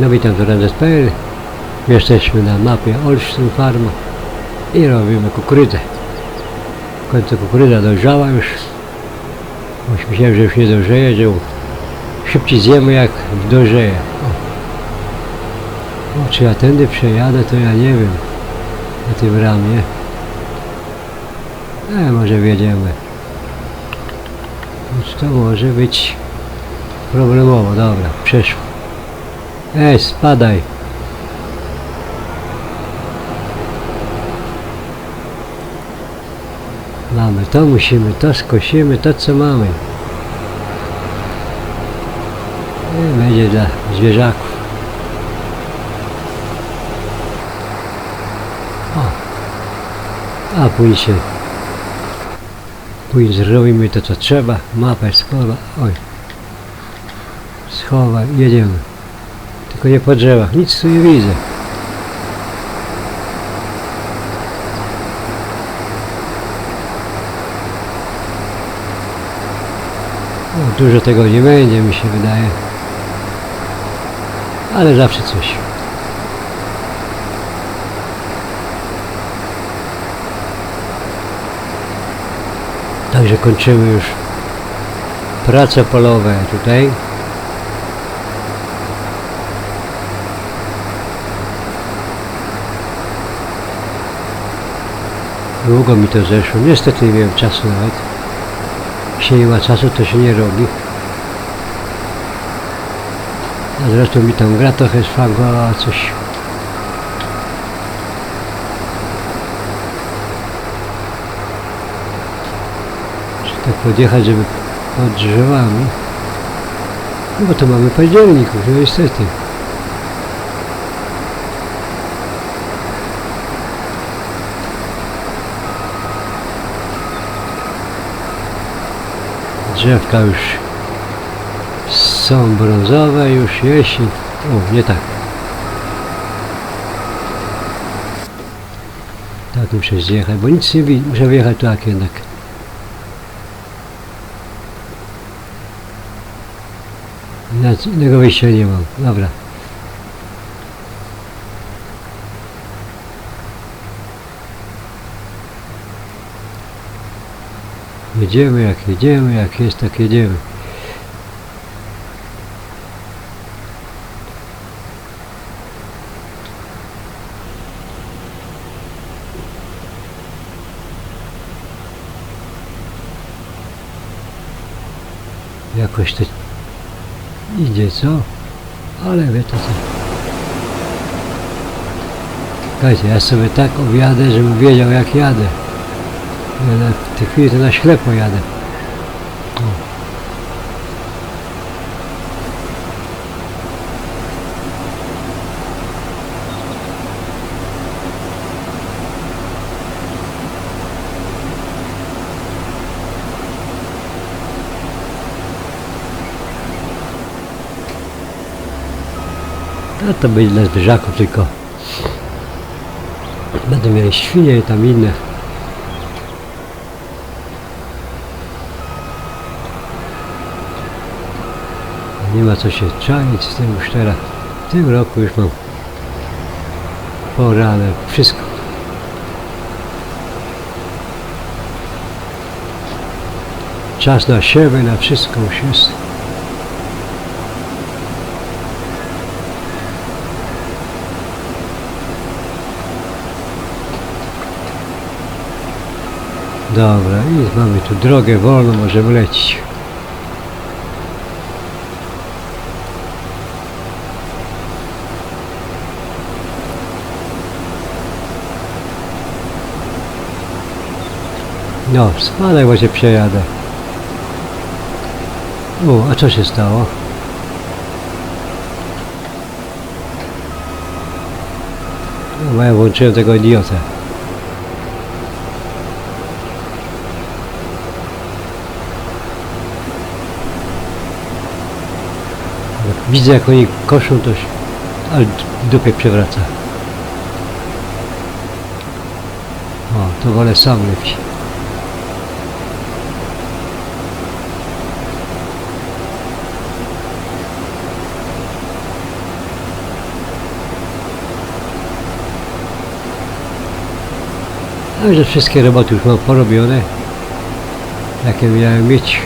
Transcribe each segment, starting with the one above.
No witam tu Radzes.pl Jesteśmy na mapie Olsztyn Farm i robimy kukurydzę. W końcu kukurydza dojrzała już. Myślałem, że już nie dojrzeje, że szybciej zjemy jak dojrzeje. O. o, czy ja tędy przejadę, to ja nie wiem. Na tym ramie. E, może wjedziemy. Więc to może być problemowo. Dobra, przeszło. Ej, spadaj. Mamy to, musimy to, skosimy to, co mamy. I będzie dla zwierzaków. O. A później się zrobimy to, co trzeba. Mapę schowa. Oj. Schowaj, jedziemy. Tylko nie po drzewach, nic tu nie widzę. O, dużo tego nie będzie, mi się wydaje. Ale zawsze coś. Także kończymy już prace polowe tutaj. Długo mi to zeszło. Niestety nie miałem czasu nawet. Jeśli nie ma czasu, to się nie robi. A zresztą mi tam gra trochę szwankowała coś. Czy tak podjechać, żeby pod drzewami. No bo to mamy październik, no niestety. Drzewka już są brązowe, już jesień. O, nie tak. Tak muszę zjechać, bo nic nie widzę. Muszę wyjechać tak jednak. Innego wyjścia nie mam. Dobra. Jedziemy jak jedziemy, jak jest tak jedziemy. Jakoś to idzie, co? Ale wie to co. Słuchajcie, ja sobie tak objadę, żebym wiedział jak jadę. Ja na, w tej chwili to na ślepo jadę. A to będzie dla zwierzaków tylko. Będą mieli świnie i tam inne. Nie ma co się czaić z tym już teraz. W tym roku już mam porane wszystko. Czas na siebie, na wszystko już jest. Dobra, i mamy tu drogę wolną, możemy lecieć. No, bo cię przejadę. O, a co się stało? No, ja włączyłem tego idiotę. Widzę, jak oni koszą, to się... Ale dupie przewraca. O, to wolę sam lepiej. Także wszystkie roboty już mam porobione, jakie miałem mieć.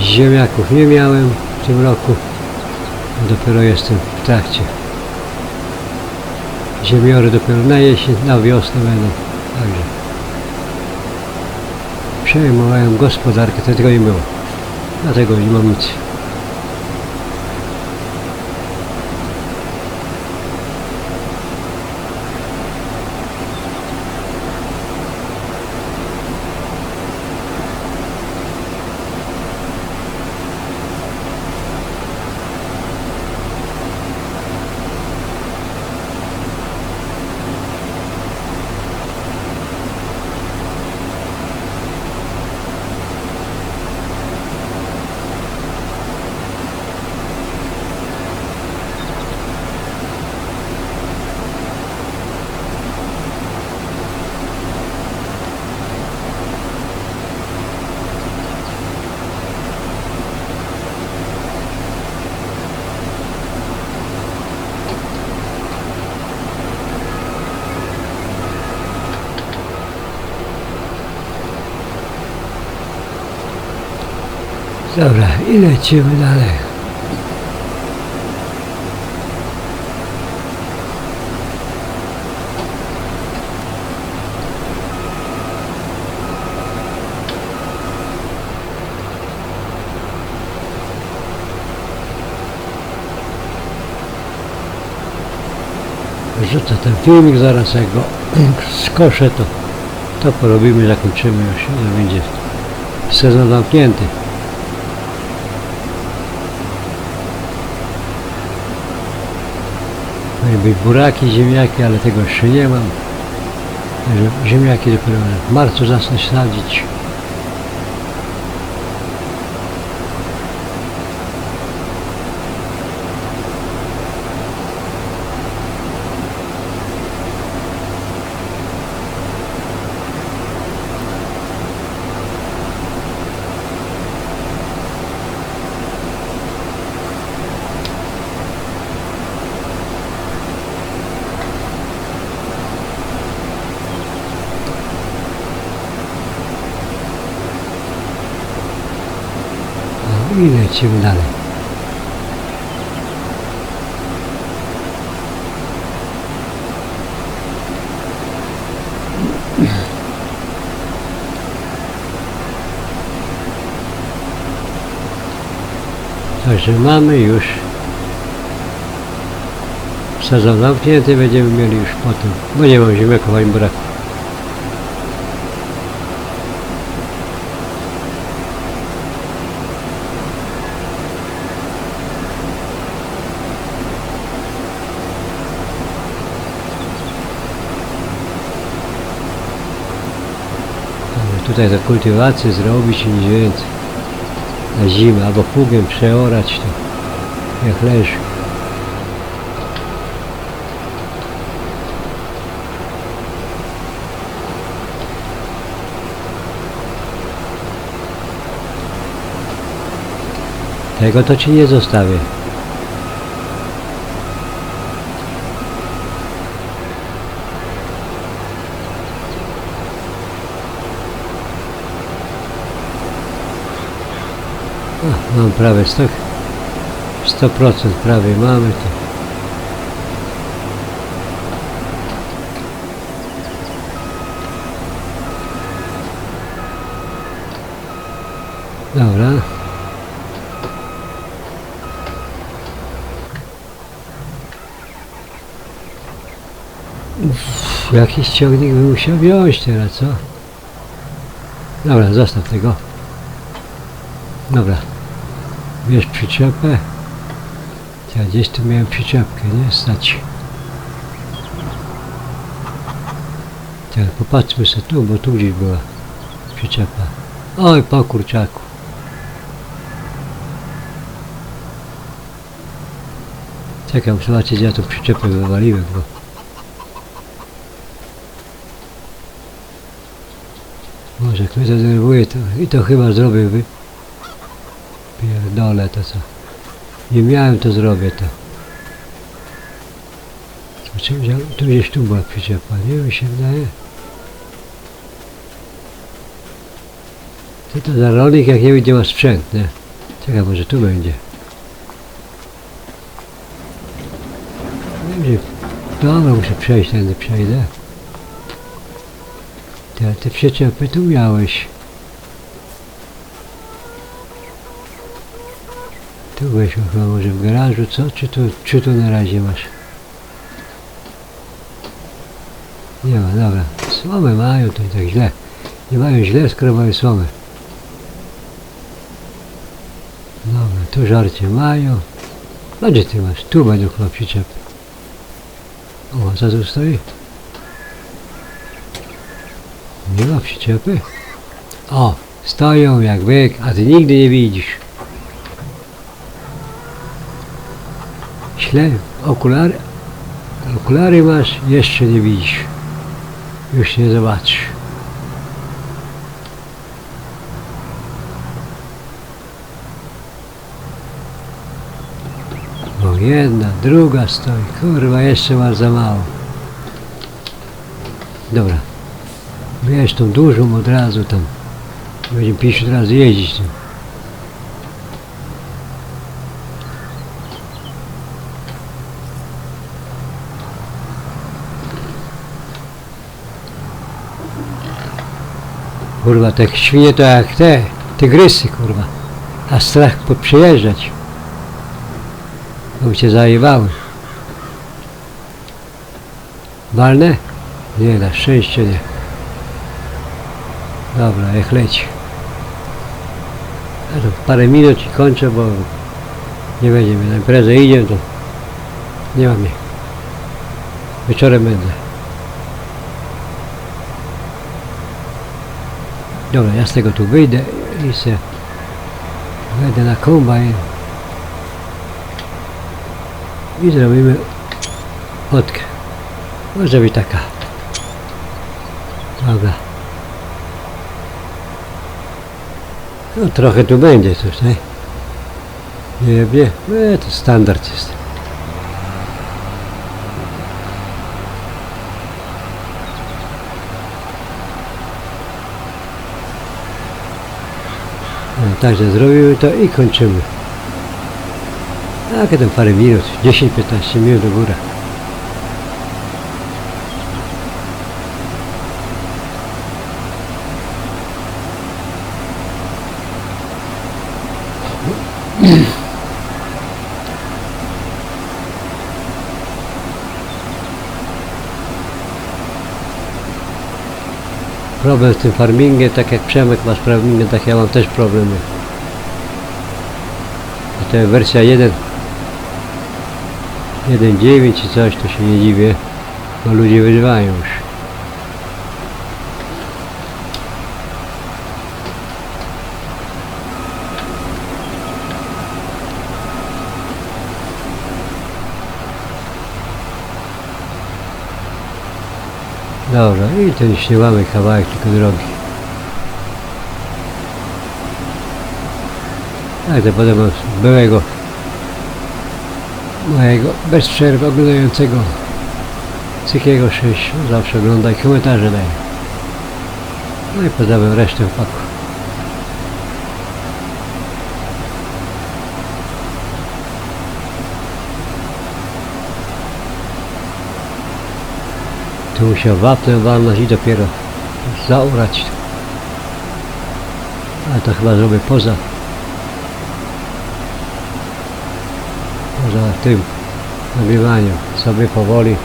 Ziemniaków nie miałem w tym roku. Dopiero jestem w trakcie. Ziemiory dopiero na jesień, na wiosnę będą. Także przejmowałem gospodarkę, tego nie było. Dlatego nie mam nic. Dobra, i lecimy dalej. Rzucę ten filmik zaraz, jak go skoszę, to, to porobimy, zakończymy już, będzie sezon zamknięty. Być buraki, ziemniaki, ale tego jeszcze nie mam. Ziemniaki dopiero w marcu zacznę sadzić. I lecimy dalej. Także mamy już sezon zamknięty, będziemy mieli już potem, bo nie mam ziemniaków ani buraków. Także tutaj te kultywacje zrobić i nic więcej. Na zimę albo pługiem przeorać to jak leży. Tego to ci nie zostawię. O, mam prawie 100, 100% prawie mamy to. Dobra. Uff, jakiś ciągnik bym musiał wziąć teraz, co? Dobra, zostaw tego. Dobra. Bierz przyczepę. Ja gdzieś tu miałem przyczepkę, nie? Stać. Tak, popatrzmy sobie tu, bo tu gdzieś była przyczepa. Oj, po kurczaku. Czekam, zobaczyć, ja tu przyczepę wywaliłem, bo... Może jak mnie to to i to chyba zrobię, wy pierdolę to co. Nie miałem to zrobię to. Czy? Tu gdzieś tu była przyczepa, nie? Mi się wydaje. Co to za rolnik, jak nie będzie ma sprzęt, nie? Czekaj, może tu będzie. Nie wiem, Dobra, muszę przejść, tędy przejdę. Te, te przyczepy tu miałeś. Tu byłeś chyba może w garażu, co? Czy tu, czy tu na razie masz? Nie ma, dobra. Słomę mają, to i tak źle. Nie mają źle, skoro mają słomę. Dobra, tu żarcie mają. No gdzie ty masz? Tu będą chyba przyczepy. O, co tu stoi? Nie ma przyczepy? O, stoją jak byk, a ty nigdy nie widzisz. Śle, okulary, okulary masz, jeszcze nie widzisz. Już nie zobaczysz. Bo jedna, druga stoi, kurwa, jeszcze masz za mało. Dobra. Bierz tą dużą od razu tam. Będziemy 50 razy jeździć tym. Kurwa, te świnie to jak te, tygrysy, kurwa. A strach podprzejeżdżać. Bo cię zajebały. Walne? Nie, na szczęście nie. Dobra, jak leci. Parę minut i kończę, bo nie będzie mnie na imprezę idzie, to nie ma mnie. Wieczorem będę. Dobra, ja z tego tu wyjdę i se wejdę na kombajn i zrobimy fotkę. Może być taka. Dobra. No trochę tu będzie coś, nie? Nie nie, to standard jest. No, także zrobimy to i kończymy. Tak, tam parę minut, 10-15 minut do góry. Problem z tym farmingiem, tak jak Przemek masz farmingiem, tak ja mam też problemy. I to jest wersja 1 1.9 czy coś, to się nie dziwię, bo ludzie wyżywają już. Dobra, i to nie mamy kawałek tylko drogi. Tak, to od byłego mojego bez przerwy oglądającego Cykiego 6 zawsze ogląda i komentarze daje. No i pozdrawiam resztę chłopaków. Tu musiał wapnem walnąć i dopiero zaurać. Ale to chyba zrobię poza poza tym nagrywaniem sobie powoli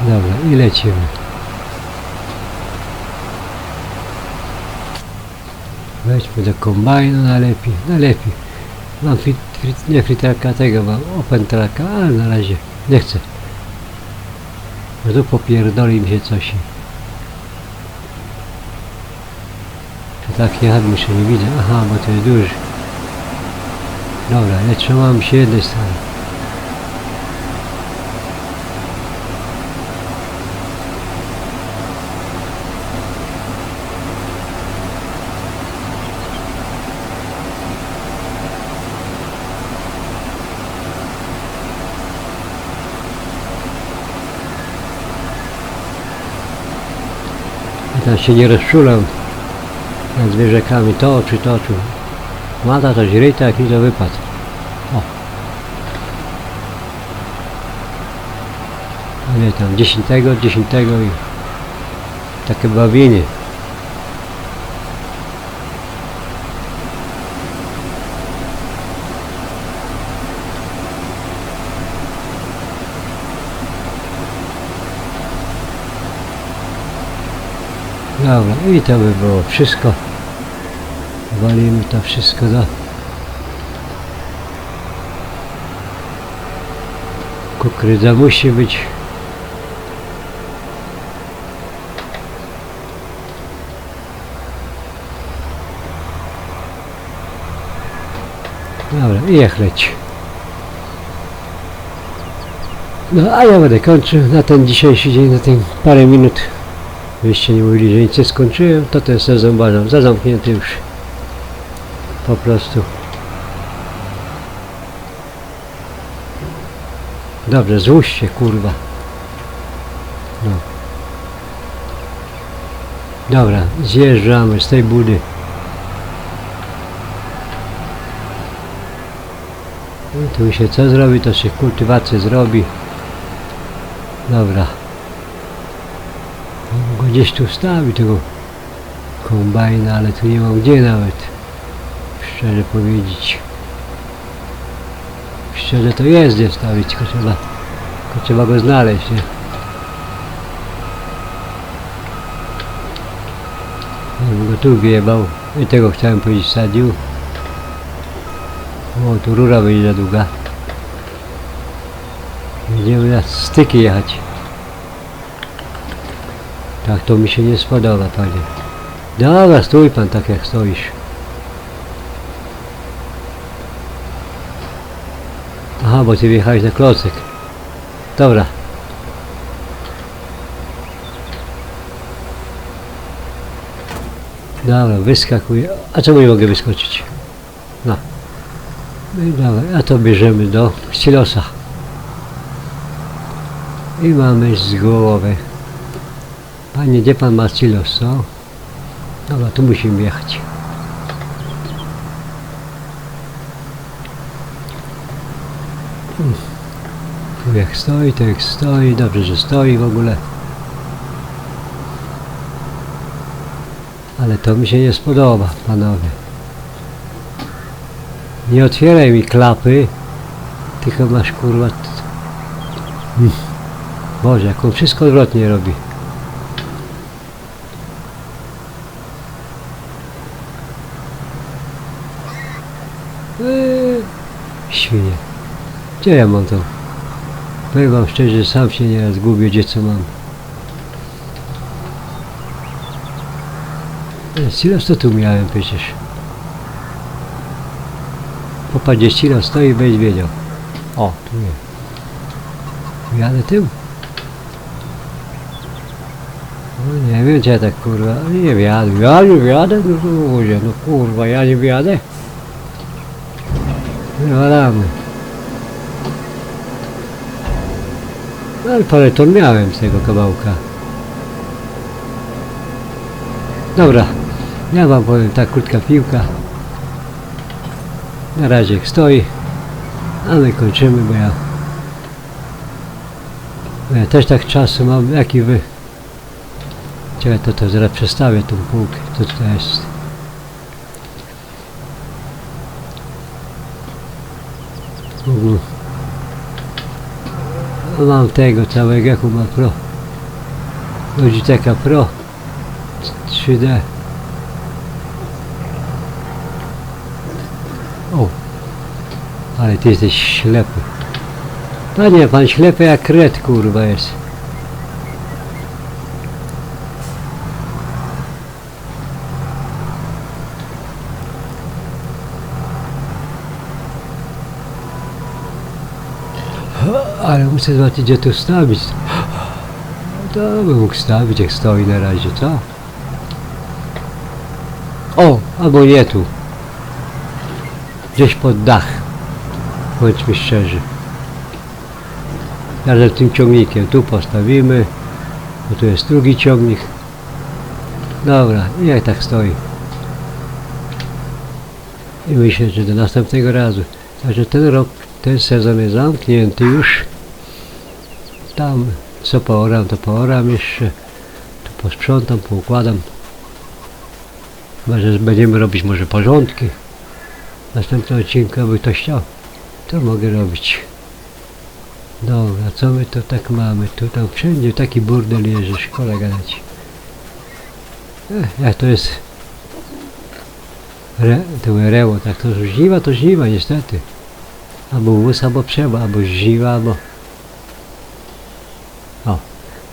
Dobra, i lecimy. Weźmy do kombajnu najlepiej, najlepiej. Mam fit, fit, nie friterka tego, mam open tracka, ale na razie nie chcę. Bo tu popierdoli mi się coś. To tak jechać jeszcze nie widzę. Aha, bo to jest duży. Dobra, ja trzymam się jednej strony. Tam się nie rozczulam nad zwierzakami. Toczy, toczy. Mata to źryta, jak mi to wypadł. O. A nie tam, dziesiątego, dziesiątego i takie bawienie. Dobra, i to by było wszystko. Walimy to wszystko do... Kukurydza musi być. Dobra, i jak leci. No a ja będę kończył na ten dzisiejszy dzień, na ten parę minut. Wyście nie mówili, że nic nie skończyłem, to ten sezon uważam za zamknięty już. Po prostu. Dobrze, złóżcie kurwa. No. Dobra, zjeżdżamy z tej budy. I tu się co zrobi, to się kultywację zrobi. Dobra. Gdzieś tu wstawi tego kombajna, ale tu nie mam gdzie nawet. Szczerze powiedzieć. Szczerze to jest gdzie wstawić, tylko trzeba, tylko trzeba go znaleźć, nie? Ja bym go tu wjebał i tego chciałem powiedzieć sadził. O, tu rura będzie za długa. Będziemy na styki jechać. Tak to mi się nie spodoba, panie. Dobra, stój pan tak jak stoisz. Aha, bo ty wjechałeś na klocek. Dobra. Dobra, wyskakuję. A czemu nie mogę wyskoczyć? No. No a to bierzemy do silosa. I mamy z głowy. Panie, gdzie pan ma silos, co? Dobra, tu musimy jechać. Tu jak stoi, to jak stoi. Dobrze, że stoi w ogóle. Ale to mi się nie spodoba, panowie. Nie otwieraj mi klapy, tylko masz kurwa... Boże, jak on wszystko odwrotnie robi. Eee, świnie. Gdzie ja mam to? Powiem wam szczerze, sam się nieraz gubię, gdzie co mam. Silos to tu miałem przecież. Popatrz, gdzie silos stoi, będziesz wiedział. O, tu jest. Jadę tym? No nie wiem, czy ja tak kurwa, nie wjadę, ja nie wjadę, no to mówię, no kurwa, ja nie wjadę. Wywalamy. No, ale parę ton miałem z tego kawałka. Dobra, ja wam powiem tak krótka piłka. Na razie stoi, a my kończymy, bo ja, bo ja też tak czasu mam, jaki wy. Czekaj, to, to zaraz przestawię tą półkę, co to jest. Mhm. Mam tego całego, jaką ma Pro. Logitecha Pro 3D. O, ale ty jesteś ślepy. Panie, pan ślepy jak kret, kurwa jest. Ale muszę zobaczyć, gdzie tu stawić. To bym mógł stawić, jak stoi na razie, co? O, albo nie tu. Gdzieś pod dach. Bądźmy szczerzy. Razem z tym ciągnikiem tu postawimy. Bo tu jest drugi ciągnik. Dobra, niech tak stoi. I myślę, że do następnego razu. Także ten rok, ten sezon jest zamknięty już. Tam co pooram, to pooram jeszcze. Tu posprzątam, poukładam. Może będziemy robić może porządki. W następnym odcinku, aby ktoś chciał, to mogę robić. Dobra, co my to tak mamy? Tu tam wszędzie taki burdel jest, że szkoda gadać. Jak to jest Re, to reło, tak to żniwa, to żniwa niestety. Albo wóz, albo przeba, albo żniwa, albo...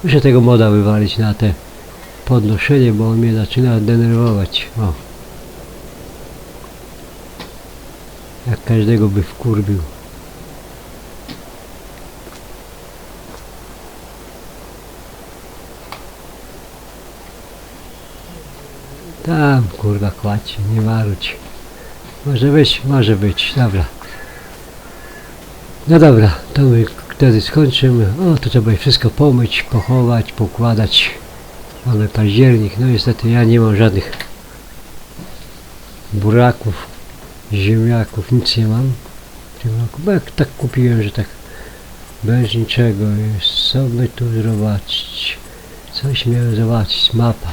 Muszę tego moda wywalić na te podnoszenie, bo on mnie zaczyna denerwować. O. Jak każdego by wkurbił. Tam kurwa kładź, nie marudź. Może być, może być, dobra. No dobra, to my wtedy skończymy. O, to trzeba wszystko pomyć, pochować, pokładać. Mamy październik, no niestety ja nie mam żadnych buraków, ziemniaków, nic nie mam w tym roku, bo jak tak kupiłem, że tak bez niczego jest. Co by tu zobaczyć? Coś miałem zobaczyć, mapa.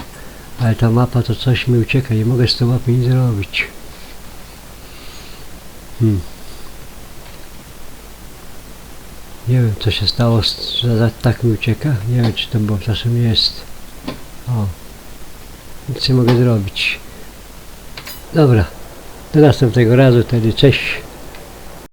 Ale ta mapa to coś mi ucieka, nie mogę z tą mapy nic zrobić. Hmm. Nie wiem co się stało, że tak mi ucieka. Nie wiem czy to było czasem jest. O. Nic nie mogę zrobić. Dobra. Do następnego razu wtedy cześć.